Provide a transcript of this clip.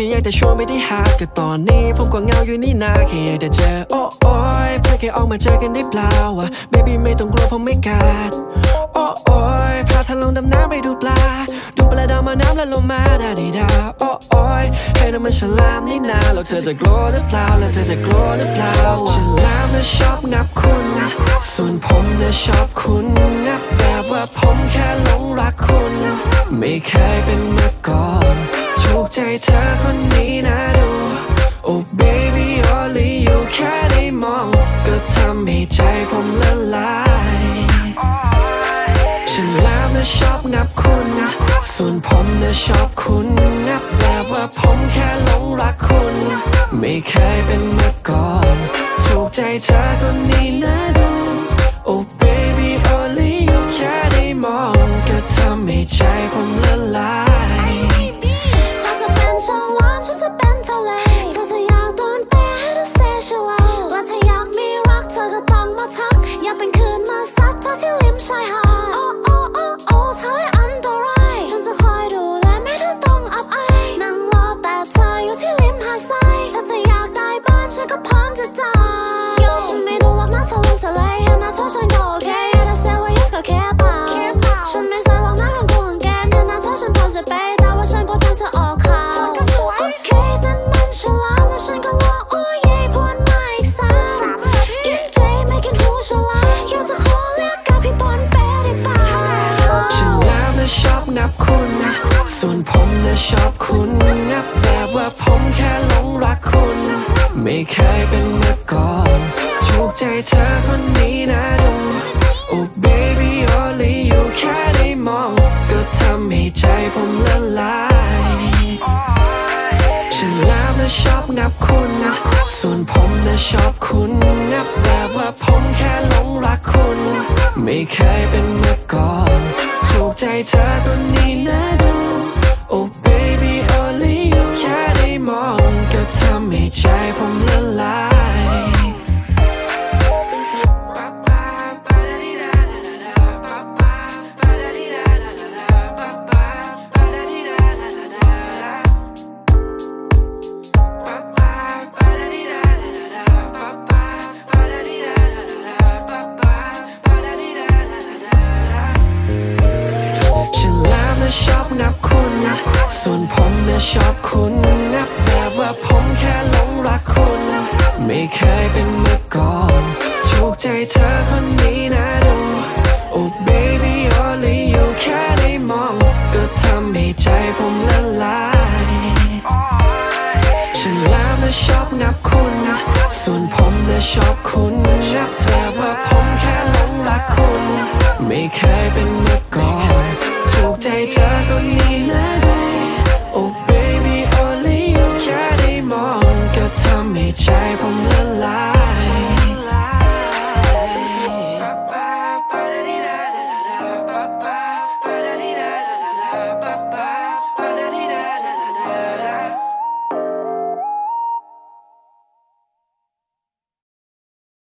ค่อยากจะชวนไปที่หาก็ตอนนี้ผมก็เหงาอยู่นี่นาแค่อยากจะเจอโอ้โอ้ยเพื่อแค่ออกมาเจอกันได้เปล่าวะ baby ไม่ต้องกลัวผมไม่กัดโอ้โอ้ยพาเธอลงดำน้ำไปดูปลา ดูปลาดาวมาน้ำแล้วลงมาดาดีดาโอ้โอ้ยให้น้ำมันฉลามนี่นาแล้วเธอจะกลัวหรือเปล่าแล้วเธอจะกลัวหรือเปล่าฉลามน่ะชอบงับคุณส่วนผมน่ะชอบคุณงับแบบว่าผมแค่หลงรักคุณ ไม่เคยเป็นมาก่อน ใจเธอคนนี้นะดู Oh baby only you แค่ได้มอง ก็ทำให้ใจผมละลายฉันแล้วนะชอบงับคุณส่วนผมนะชอบคุณงับแบบว่าผมแค่หลงรักคุณ ไม่เคยเป็นมาก่อน ถูกใจเธอคนนี้นะดู Oh เธอ นผมนะชอบคุณงับแบบว่าผมแค่หลงรักคุณ ไม่เคยเป็นมาก่อนถูกใจเธอคนนี้นะดู Oh baby only you แค่ได้มอง ก็ทำให้ใจผมละลายฉันแล้วนะชอบงับคุณส่วนผมนะชอบคุณงับแบบว่าผมแค่หลงรักคุณ ไม่เคยเป็นมาก่อนถูกใจเธอคนนี้นะ นับคุณส่วนผมนะชอบคุณงับแบบว่าผมแค่หลงรักคุณ ไม่เคยเป็นมาก่อนถูกใจเธอคนนี้นะดู Oh baby only you แค่ได้มอง ก็ทำให้ใจผมละลายฉันแล้วนะชอบงับคุณส่วนผมนะชอบคุณงับแต่ว่า